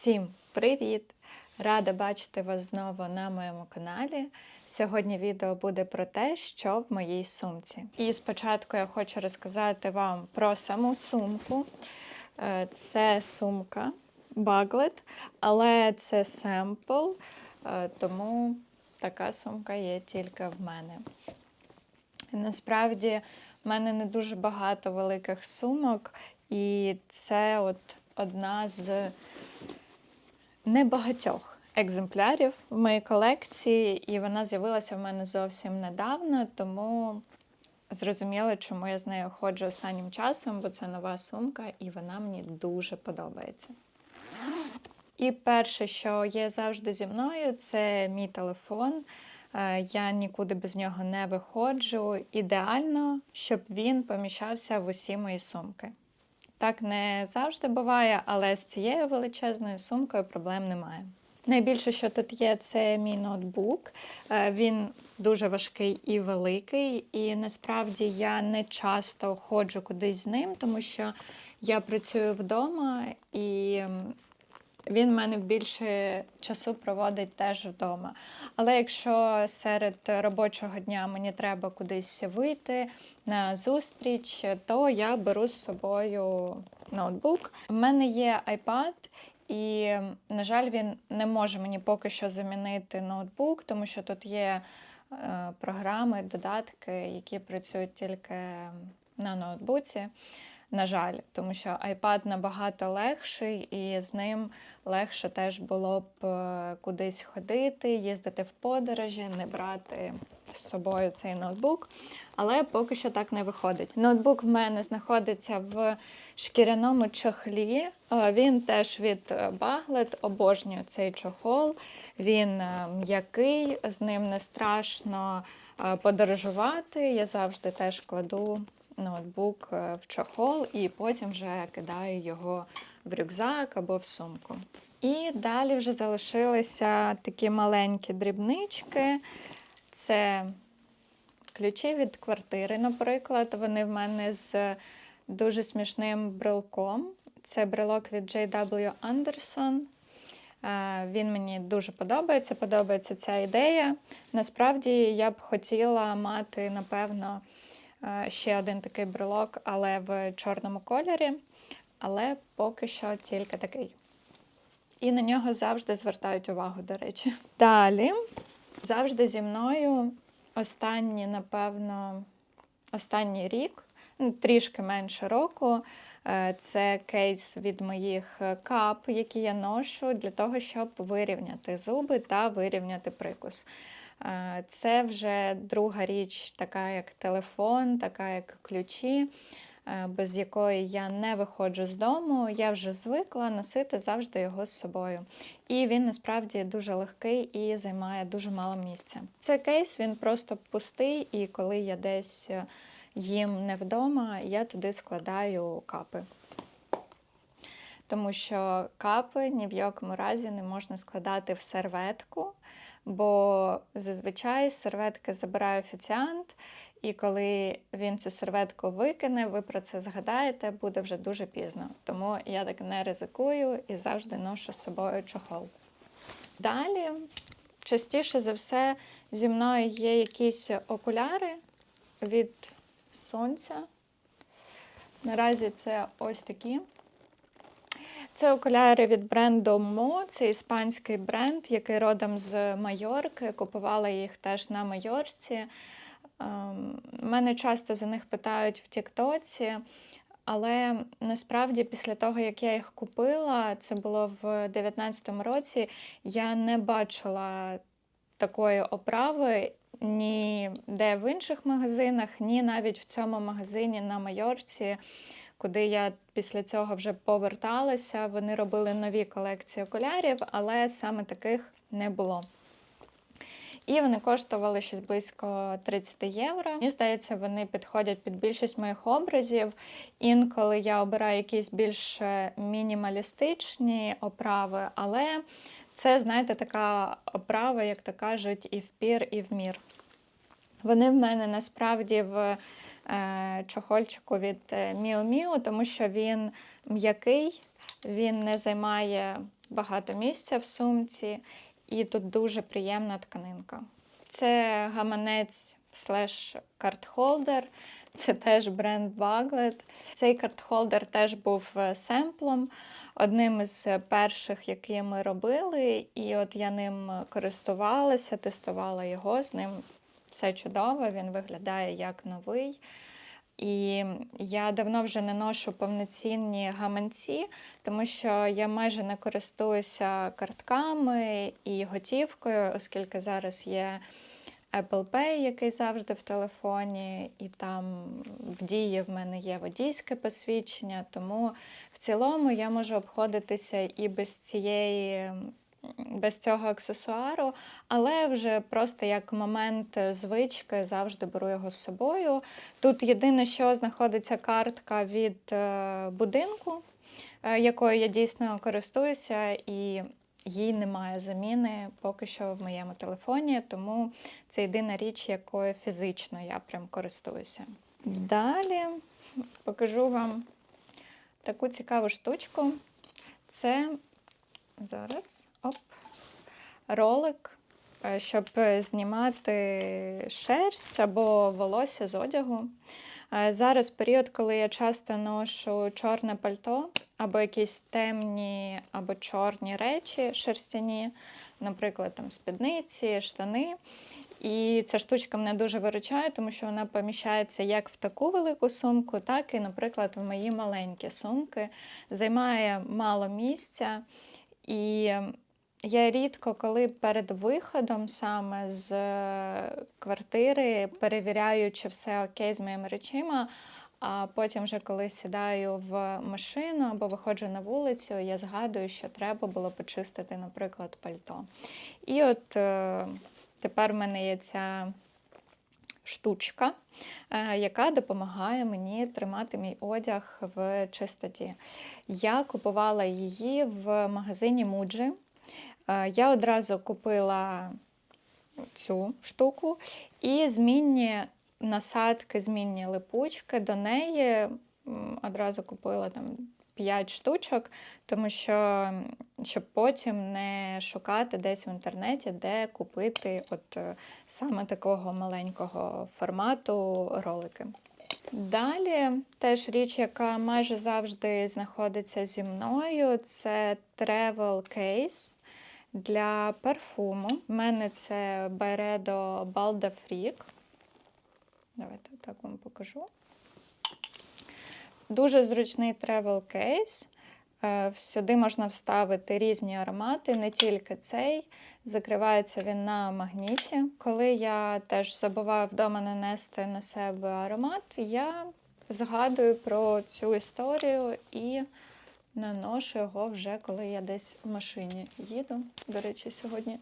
Всім привіт! Рада бачити вас знову на моєму каналі. Сьогодні відео буде про те, що в моїй сумці. І спочатку я хочу розказати вам про саму сумку. Е, Це сумка Baglet, але це семпл, е, тому така сумка є тільки в мене. Насправді, в мене не дуже багато великих сумок, і це от одна з небагатьох екземплярів в моїй колекції, і вона з'явилася в мене зовсім недавно, тому зрозуміло, чому я з нею ходжу останнім часом, бо це нова сумка, і вона мені дуже подобається. І перше, що є завжди зі мною, це мій телефон. Е, Я нікуди без нього не виходжу. Ідеально, щоб він поміщався в усі мої сумки. Так не завжди буває, але з цією величезною сумкою проблем немає. Найбільше, що тут є, це мій ноутбук. Е, Він дуже важкий і великий, і насправді я не часто ходжу кудись з ним, тому що я працюю вдома і він в мене більше часу проводить теж вдома. Але якщо серед робочого дня мені треба кудись вийти на зустріч, то я беру з собою ноутбук. У мене є iPad, і, на жаль, він не може мені поки що замінити ноутбук, тому що тут є е, програми, додатки, які працюють тільки на ноутбуці. На жаль, тому що iPad набагато легший, і з ним легше теж було б е, кудись ходити, їздити в подорожі, не брати з собою цей ноутбук. Але поки що так не виходить. Ноутбук в мене знаходиться в шкіряному чохлі. Е, Він теж від Baglet, обожнюю цей чохол. Він е, м'який, з ним не страшно подорожувати. Я завжди теж кладу ноутбук е, в чохол і потім вже кидаю його в рюкзак або в сумку. І далі вже залишилися такі маленькі дрібнички. Це ключі від квартири, наприклад. Вони в мене з дуже смішним брелком. Це брелок від JW Anderson. Е, Він мені дуже подобається, подобається ця ідея. Насправді я б хотіла мати, напевно, ще один такий брелок, але в чорному кольорі. Але поки що тільки такий. І на нього завжди звертають увагу, до речі. Далі завжди зі мною останні, напевно, останній рік, ну, трішки менше року. е, Це кейс від моїх е, кап, які я ношу для того, щоб вирівняти зуби та вирівняти прикус. Це вже друга річ, така як телефон, така як ключі, без якої я не виходжу з дому. Я вже звикла носити завжди його з собою. І він насправді дуже легкий і займає дуже мало місця. Це кейс він просто пустий, і коли я десь е, їм не вдома, я туди складаю капи. Тому що капи ні в якому разі не можна складати в серветку, бо зазвичай серветки забирає офіціант, і коли він цю серветку викине, ви про це згадаєте, буде вже дуже пізно. Тому я так не ризикую і завжди ношу з собою чохол. Далі, частіше за все, зі мною є якісь окуляри від сонця. Наразі це ось такі. Це окуляри від бренду Мо, це іспанський бренд, який родом з Майорки. Купувала їх теж на Майорці. Ем, Мене часто за них питають в Тіктоці, але насправді після того, як я їх купила, це було в 2019 році, я не бачила такої оправи ні де в інших магазинах, ні навіть в цьому магазині на Майорці куди я після цього вже поверталася. Вони робили нові колекції окулярів, але саме таких не було. І вони коштували щось близько 30 євро. Мені здається, вони підходять під більшість моїх образів. Інколи я обираю якісь більш е, мінімалістичні оправи, але це, знаєте, така оправа, як то кажуть, і в пір, і в мір. Вони в мене насправді в чохольчику від е, Miu Miu, тому що він м'який, він не займає багато місця в сумці, і тут дуже приємна тканинка. Це гаманець слеш картхолдер. Це теж бренд Baglet. Цей картхолдер теж був е, семплом, одним із перших, які ми робили. І от я ним користувалася, тестувала його. З ним все чудово, він виглядає як новий. І я давно вже не ношу повноцінні гаманці, тому що я майже не користуюся картками і готівкою, оскільки зараз є Apple Pay, який завжди в телефоні, і там в дії в мене є водійське посвідчення, тому в цілому я можу обходитися і без цієї. Без цього аксесуару, але вже просто як момент звички завжди беру його з собою. Тут єдине, що знаходиться картка від е, будинку, е, якою я дійсно користуюся, і їй немає заміни поки що в моєму телефоні, тому це єдина річ, якою фізично я прям користуюся. Далі покажу вам таку цікаву штучку. Це зараз ролик, е, щоб знімати шерсть або волосся з одягу. Е, Зараз період, коли я часто ношу чорне пальто, або якісь темні або чорні речі шерстяні, наприклад, там спідниці, штани. І ця штучка мене дуже виручає, тому що вона поміщається як в таку велику сумку, так і, наприклад, в мої маленькі сумки. Займає мало місця. І я рідко, коли перед виходом саме з е, квартири перевіряю, чи все окей з моїми речима. А потім, вже коли сідаю в машину або виходжу на вулицю, я згадую, що треба було почистити, наприклад, пальто. І от е, тепер в мене є ця штучка, е, яка допомагає мені тримати мій одяг в чистоті. Я купувала її в магазині Muji. Е, Я одразу купила цю штуку і змінні насадки, змінні липучки. До неї одразу купила там 5 штучок, тому що щоб потім не шукати десь в інтернеті, де купити от е, саме такого маленького формату ролики. Далі теж річ, яка майже завжди знаходиться зі мною, це travel case для парфуму. У мене це Byredo Balda. Давайте так вам покажу. Дуже зручний travel кейс. Сюди можна вставити різні аромати, не тільки цей. Закривається він на магніті. Коли я теж забуваю вдома нанести на себе аромат, я згадую про цю історію і наношу його вже коли я десь в машині їду. До речі, сьогодні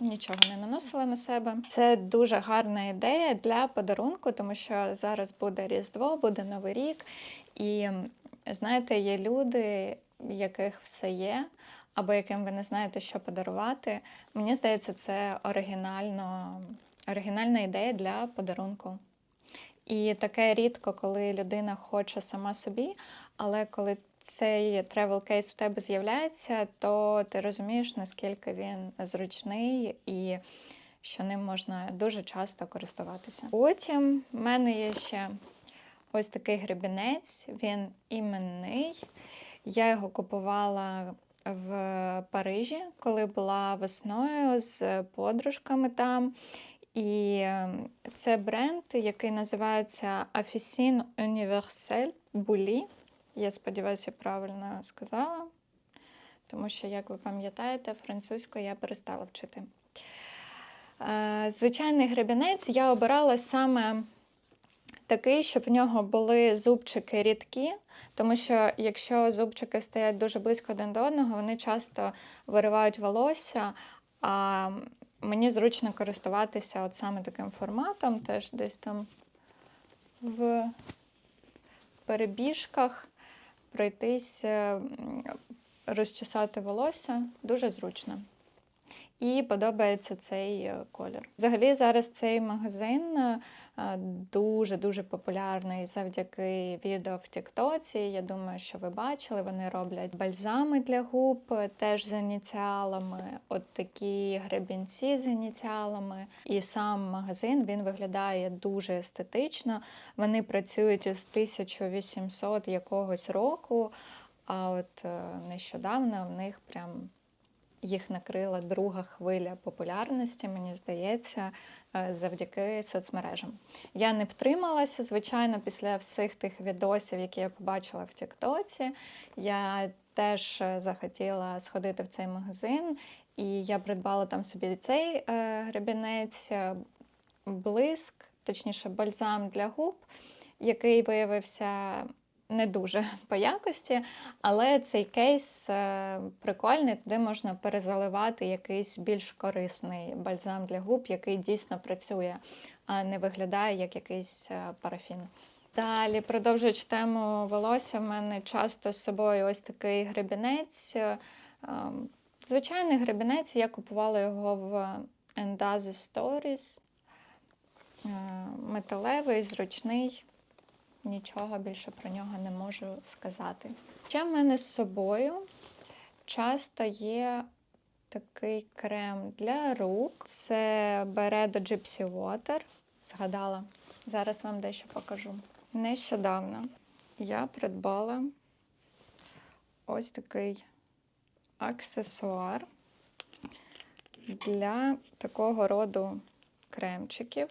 нічого не наносила на себе. Це дуже гарна ідея для подарунку, тому що зараз буде Різдво, буде Новий рік. І знаєте, є люди, яких все є, або яким ви не знаєте, що подарувати. Мені здається, це оригінально, оригінальна ідея для подарунку. І таке рідко, коли людина хоче сама собі, але коли цей тревел кейс в тебе з'являється, то ти розумієш, наскільки він зручний і що ним можна дуже часто користуватися. Потім в мене є ще ось такий гребінець, він іменний. Я його купувала в Парижі, коли була весною з подружками там. І е, це бренд, який називається Officine Universelle Bully. Я сподіваюся, правильно сказала, тому що, як ви пам'ятаєте, французьку я перестала вчити. Е, Звичайний гребінець я обирала саме такий, щоб в нього були зубчики рідкі, тому що якщо зубчики стоять дуже близько один до одного, вони часто виривають волосся. А мені зручно користуватися от саме таким форматом, теж десь там в перебіжках пройтись, розчесати волосся дуже зручно. І подобається цей е, колір. Взагалі, зараз цей магазин е, дуже дуже популярний завдяки відео в Тіктоці. Я думаю, що ви бачили. Вони роблять бальзами для губ, е, теж з ініціалами, от такі гребінці з ініціалами. І сам магазин він виглядає дуже естетично. Вони працюють із 1800 якогось року. А от е, нещодавно в них прям їх накрила друга хвиля популярності, мені здається, е, завдяки соцмережам. Я не втрималася, звичайно, після всіх тих відосів, які я побачила в Тіктоці. Я теж е, захотіла сходити в цей магазин, і я придбала там собі цей е, гребінець, блиск, точніше, бальзам для губ, який виявився не дуже по якості, але цей кейс е, прикольний, туди можна перезаливати якийсь більш корисний бальзам для губ, який дійсно працює, а не виглядає як якийсь е, парафін. Далі, продовжуючи тему волосся, в мене часто з собою ось такий гребінець. е, ем, Звичайний гребінець, я купувала його в Endazi Stories. Металевий, зручний нічого більше про нього не можу сказати. Ще в мене з собою часто є такий крем для рук. Це Beredo Gypsy Water. Згадала. Зараз вам дещо покажу. Нещодавно я придбала ось такий аксесуар для такого роду кремчиків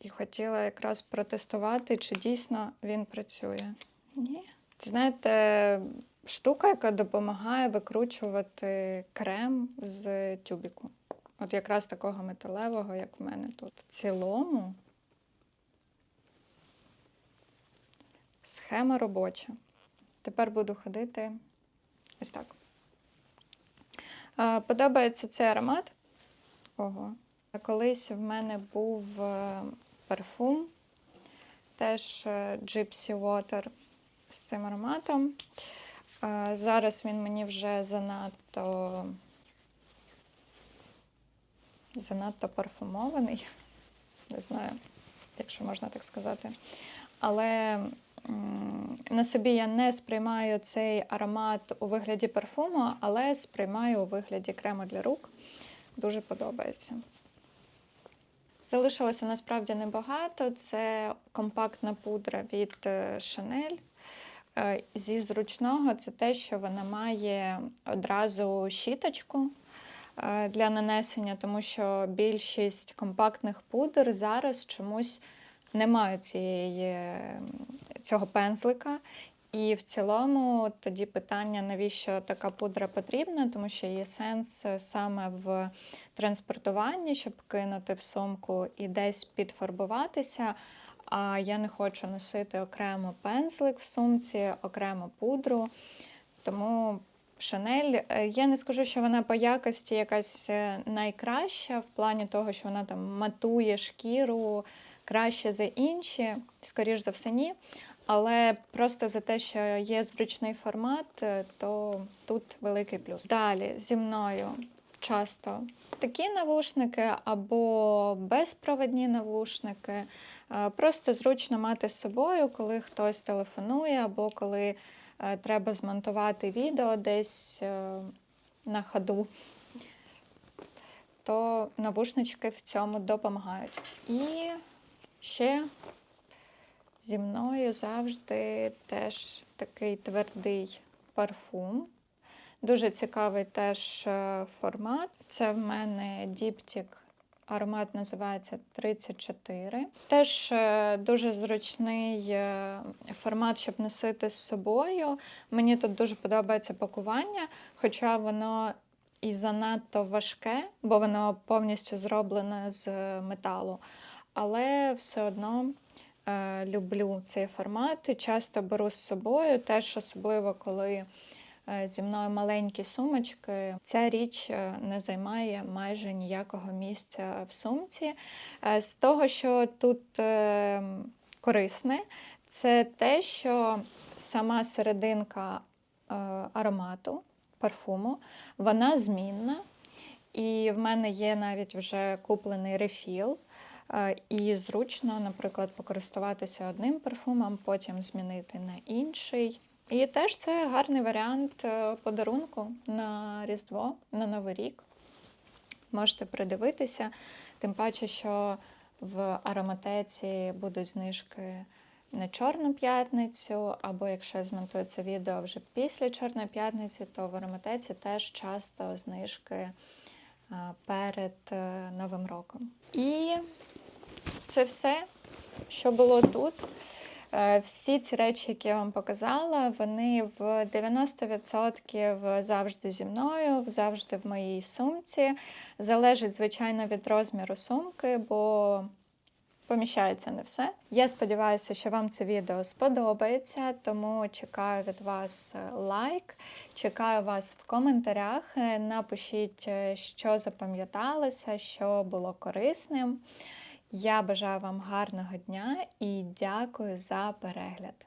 і хотіла якраз протестувати, чи дійсно він працює. Ні. Знаєте, штука, яка допомагає викручувати крем з тюбіку. От якраз такого металевого, як в мене тут. В цілому схема робоча. Тепер буду ходити ось так. Подобається цей аромат. Ого. Колись в мене був е, парфум, теж е, Gypsy Water з цим ароматом. Е, Зараз він мені вже занадто занадто парфумований. Не знаю, якщо можна так сказати. Але на собі я не сприймаю цей аромат у вигляді парфуму, але сприймаю у вигляді крему для рук. Дуже подобається. Залишилося насправді небагато. Це компактна пудра від е, Chanel. Е, Зі зручного це те, що вона має одразу щіточку е, для нанесення, тому що більшість компактних пудр зараз чомусь не мають цієї, цього пензлика. І в цілому тоді питання, навіщо така пудра потрібна, тому що є сенс саме в транспортуванні, щоб кинути в сумку і десь підфарбуватися. А я не хочу носити окремо пензлик в сумці, окремо пудру. Тому Шанель, я не скажу, що вона по якості якась е, найкраща, в плані того, що вона там матує шкіру краще за інші, скоріш за все, ні. Але просто за те, що є зручний формат, е, то тут великий плюс. Далі зі мною часто такі навушники або безпровідні навушники. Е, Просто зручно мати з собою, коли хтось телефонує, або коли е, треба змонтувати відео десь на ходу, то навушнички в цьому допомагають. І ще зі мною завжди теж такий твердий парфум. Дуже цікавий теж е, формат. Це в мене діптік. Аромат називається 34. Теж е, дуже зручний е, формат, щоб носити з собою. Мені тут дуже подобається пакування, хоча воно і занадто важке, бо воно повністю зроблене з металу. Але все одно люблю цей формат. Часто беру з собою, теж особливо коли е, зі мною маленькі сумочки. Ця річ е, не займає майже ніякого місця в сумці. Е, З того, що тут е, корисне, це те, що сама серединка е, аромату, парфуму, вона змінна. І в мене є навіть вже куплений рефіл. І зручно, наприклад, покористуватися одним парфумом, потім змінити на інший. І теж це гарний варіант е, подарунку на Різдво, на Новий рік. Можете придивитися, тим паче, що в ароматеці будуть знижки на Чорну п'ятницю, або якщо я змонтую це відео вже після Чорної п'ятниці, то в ароматеці теж часто знижки перед е, Новим роком. І це все, що було тут. Е, Всі ці речі, які я вам показала, вони в 90% завжди зі мною, завжди в моїй сумці. Залежить, звичайно, від розміру сумки, бо поміщається не все. Я сподіваюся, що вам це відео сподобається, тому чекаю від вас е, лайк, чекаю вас в коментарях. Е, Напишіть, що запам'яталося, що було корисним. Я бажаю вам гарного дня і дякую за перегляд.